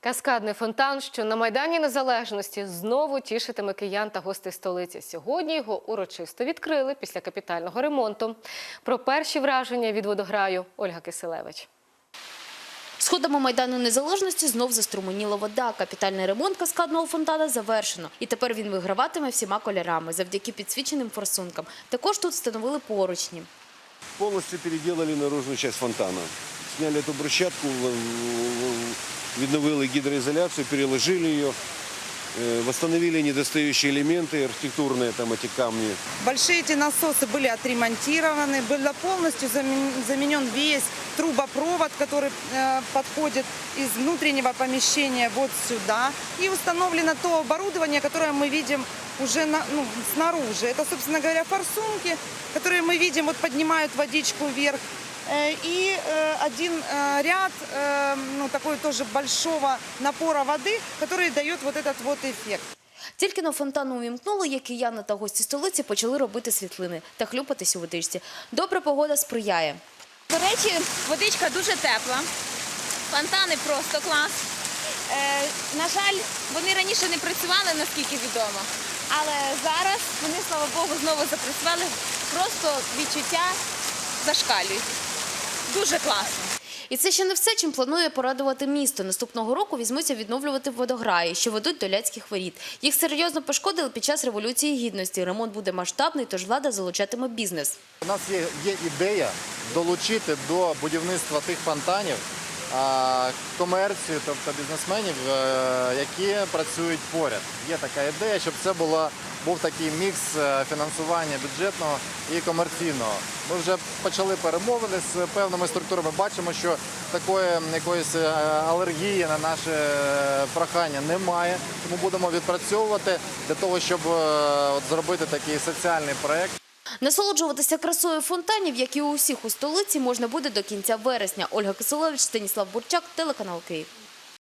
Каскадний фонтан, що на Майдані Незалежності знову тішитиме киян та гостей столиці. Сьогодні його урочисто відкрили після капітального ремонту. Про перші враження від водограю Ольга Киселевич. Сходами Майдану Незалежності знов заструменіла вода. Капітальний ремонт каскадного фонтана завершено. І тепер він виграватиме всіма кольорами завдяки підсвіченим форсункам. Також тут встановили поручні. Полностью переделали наружную часть фонтана. Сняли эту брусчатку, відновили гидроизоляцию, переложили э, восстановили недостающие элементы архитектурные, там эти камни. Большие эти насосы были отремонтированы, был полностью замен- заменен весь трубопровод, который э, подходит из внутреннего помещения вот сюда. И установлено то оборудование, которое мы видим уже на- ну, снаружи. Это, собственно говоря, форсунки, которые мы видим, вот поднимают водичку вверх. Э, И э, один э, ряд э, ну, такой тоже большого напора воды, который дает вот этот вот эффект. Тільки на фонтан увімкнули, як кияни та гості столиці почали робити світлини та хлюпатись у водичці. Добра погода сприяє. До речі, водичка дуже тепла, фонтани просто клас. Е, на жаль, вони раніше не працювали, наскільки відомо. Але зараз вони, слава Богу, знову запрацювали. Просто відчуття зашкалюють. Дуже класно. І це ще не все, чим планує порадувати місто. Наступного року візьмуться відновлювати водограї, що ведуть до ляцьких воріт. Їх серйозно пошкодили під час революції гідності. Ремонт буде масштабний, тож влада залучатиме бізнес. У нас є, є ідея долучити до будівництва тих фонтанів а, комерцію, тобто бізнесменів, е, які працюють поряд. Є така ідея, щоб це було, був такий мікс е, фінансування бюджетного і комерційного. Ми вже почали перемовини з певними структурами. Бачимо, що такої якоїсь е, алергії на наше е, прохання немає. Тому будемо відпрацьовувати для того, щоб от, зробити такий соціальний проект. Насолоджуватися красою фонтанів, як і у всіх у столиці, можна буде до кінця вересня. Ольга Киселевич, Станіслав Бурчак, телеканал Київ.